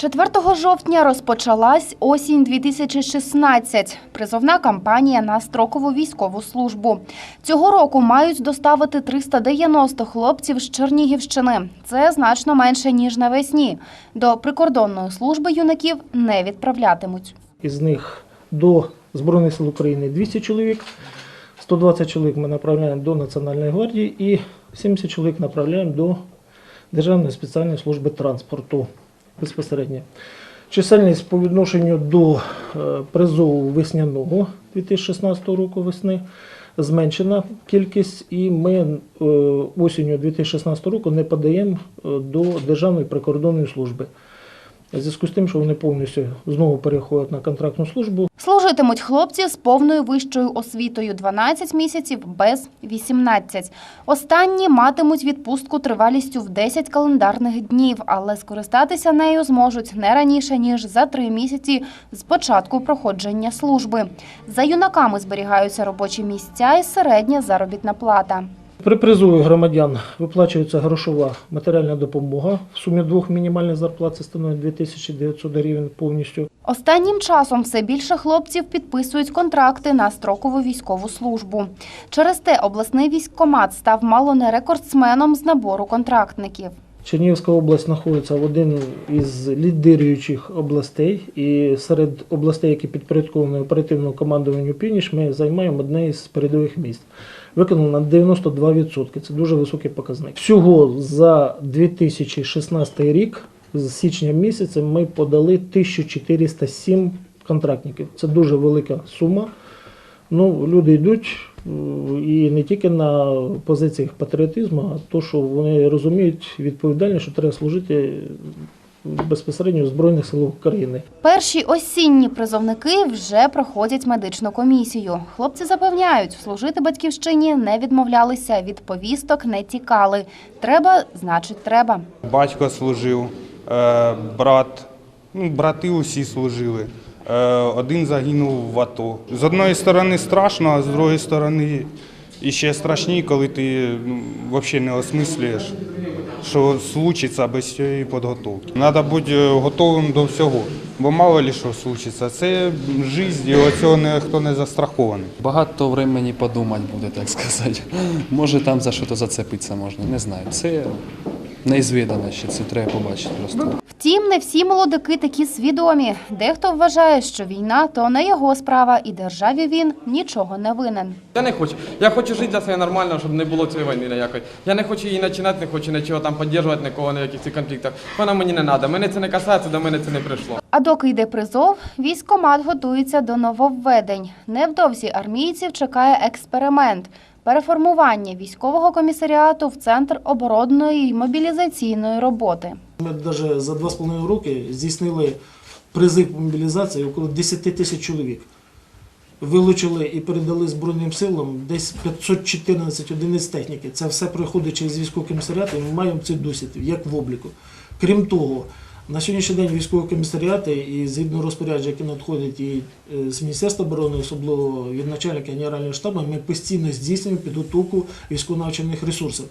4 жовтня розпочалась осінь 2016. Призовна кампанія на строкову військову службу. Цього року мають доставити 390 хлопців з Чернігівщини. Це значно менше ніж навесні. До прикордонної служби юнаків не відправлятимуть. Із них до Збройних сил України 200 чоловік, 120 чоловік ми направляємо до Національної гвардії і 70 чоловік направляємо до Державної спеціальної служби транспорту безпосередньо. Чисельність по відношенню до е, призову весняного 2016 року весни зменшена кількість, і ми е, осінню 2016 року не подаємо е, до Державної прикордонної служби. В зв'язку з тим, що вони повністю знову переходять на контрактну службу, Служитимуть хлопці з повною вищою освітою 12 місяців без 18. Останні матимуть відпустку тривалістю в 10 календарних днів, але скористатися нею зможуть не раніше ніж за три місяці з початку проходження служби. За юнаками зберігаються робочі місця і середня заробітна плата. При призові громадян виплачується грошова матеріальна допомога в сумі двох мінімальних зарплат, це становить 2900 гривень повністю. Останнім часом все більше хлопців підписують контракти на строкову військову службу. Через те обласний військкомат став мало не рекордсменом з набору контрактників. Чернігівська область знаходиться в один із лідируючих областей, і серед областей, які підпорядковані оперативному командуванню «Північ», ми займаємо одне із передових міст. Виконано на 92%. Це дуже високий показник. Всього за 2016 рік, з січня місяця, ми подали 1407 контрактників. Це дуже велика сума. Ну, люди йдуть і не тільки на позиціях патріотизму, а то, що вони розуміють відповідальність, що треба служити безпосередньо в Збройних силах України. Перші осінні призовники вже проходять медичну комісію. Хлопці запевняють, служити батьківщині не відмовлялися, від повісток не тікали. Треба, значить, треба. Батько служив, е, брат, ну, брати усі служили. Е, Один загинув в АТО. З одної сторони страшно, а з другої сторони іще страшніше, коли ти ну, взагалі не осмислюєш, що случиться без цієї підготовки. Треба бути е, готовим до всього, бо мало ли що случиться. Це життя, і оцього ніхто не застрахований. Багато времени подумати буде, так сказати. Може там за що-то зацепитися можна, не знаю. Це неізвідане ще, це треба побачити просто. Втім, не всі молодики такі свідомі. Дехто вважає, що війна то не його справа, і державі він нічого не винен. Я не хочу. Я хочу жити для себе нормально, щоб не було цієї війни ніякої. Я не хочу її починати, не хочу нічого там підтримувати, нікого на якихось конфліктах. Вона мені не треба. Мене це не касається, до мене це не прийшло. А доки йде призов, військкомат готується до нововведень. Невдовзі армійців чекає експеримент переформування військового комісаріату в центр оборонної й мобілізаційної роботи. Ми навіть за 2,5 роки здійснили призив мобілізації около 10 тисяч чоловік. Вилучили і передали Збройним силам десь 514 одиниць техніки. Це все проходить через військовий комісаріат, і ми маємо цей досвід, як в обліку. Крім того, на сьогоднішній день військові комісаріати і згідно розпорядження, які надходять і е, з Міністерства оборони, особливо від начальника Генерального штабу, ми постійно здійснюємо підготовку військово-навчальних ресурсів.